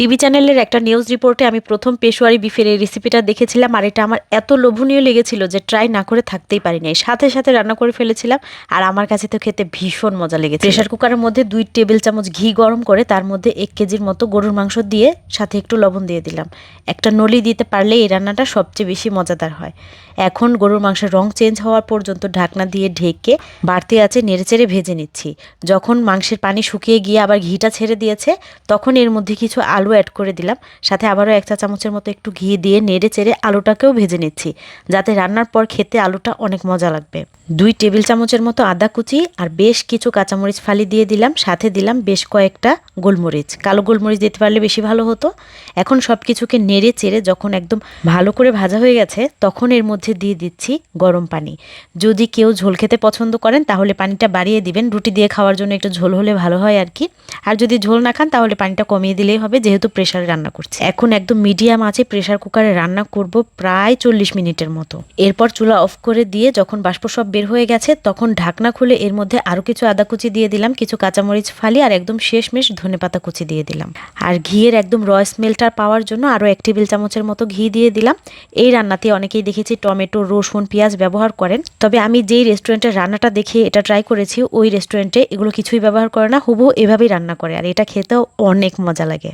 TV চ্যানেলের একটা news রিপোর্টে আমি প্রথম পেশোয়ারি বিফের এই রেসিপিটা দেখেছিলাম, আর এটা আমার এত লোভনীয় লেগেছিল যে ট্রাই না করে থাকতেই পারি পারিনি সাথে সাথে রান্না করে ফেলেছিলাম, আর আমার কাছে তো খেতে ভীষণ মজা লেগেছে প্রেশার কুকারের মধ্যে দুই টেবিল চামচ ঘি গরম করে তার মধ্যে এক কেজির মতো গরুর মাংস দিয়ে সাথে একটু লবণ দিয়ে দিলাম। একটা নলি দিতে পারলে এই রান্নাটা সবচেয়ে বেশি মজাদার হয়। এখন গরুর মাংসের রং চেঞ্জ হওয়ার পর্যন্ত ঢাকনা দিয়ে ঢেকে বাড়তি আছে নেড়েচেড়ে ভেজে নিচ্ছি। যখন মাংসের পানি শুকিয়ে গিয়ে আবার ঘিটা ছেড়ে দিয়েছে, তখন এর মধ্যে কিছু আলু অ্যাড করে দিলাম। সাথে আবারও এক চা চামচের মতো একটু ঘি দিয়ে নেড়ে চেড়ে আলুটাকেও ভেজে নিচ্ছি। যাতে রান্নার পর খেতে আলুটা অনেক মজা লাগবে। দুই টেবিল চামচের মতো আদা কুচি আর বেশ কিছু কাঁচামরিচ ফালি দিয়ে দিলাম। সাথে দিলাম বেশ কয়েকটা গোলমরিচ। কালো গোলমরিচ দিতে পারলে বেশি ভালো হতো। এখন সব কিছুকে নেড়ে চেড়ে যখন একদম ভালো করে ভাজা হয়ে গেছে, তখন এর মধ্যে দিয়ে দিচ্ছি গরম পানি। যদি কেউ ঝোল খেতে পছন্দ করেন, তাহলে পানিটা বাড়িয়ে দিবেন। রুটি দিয়ে খাওয়ার জন্য একটু ঝোল হলে ভালো হয় আর কি। আর যদি ঝোল না খান, তাহলে পানিটা কমিয়ে দিলেই হবে। যেহেতু প্রেশারে রান্না করছি। এখন একদম মিডিয়াম আছে প্রেশার কুকারে রান্না করব প্রায় চল্লিশ মিনিটের মতো। এরপর চুলা অফ করে দিয়ে যখন বাষ্প সব বের হয়ে গেছে, তখন ঢাকনা খুলে এর মধ্যে আরও কিছু আদা কুচি দিয়ে দিলাম, কিছু কাঁচামরিচ ফালি আর একদম শেষমেশ ধনে পাতা কুচি দিয়ে দিলাম। আর ঘিয়ের একদম র স্মেলটা পাওয়ার জন্য আরও এক টেবিল চামচের মতো ঘি দিয়ে দিলাম। এই রান্নাতে অনেকেই দেখেছি টমেটো, রসুন, পেঁয়াজ ব্যবহার করেন। তবে আমি যেই রেস্টুরেন্টের রান্নাটা দেখে এটা ট্রাই করেছি, ওই রেস্টুরেন্টে এগুলো কিছুই ব্যবহার করে না, হুবহু এভাবেই রান্না করে। আর এটা খেতেও অনেক মজা লাগে।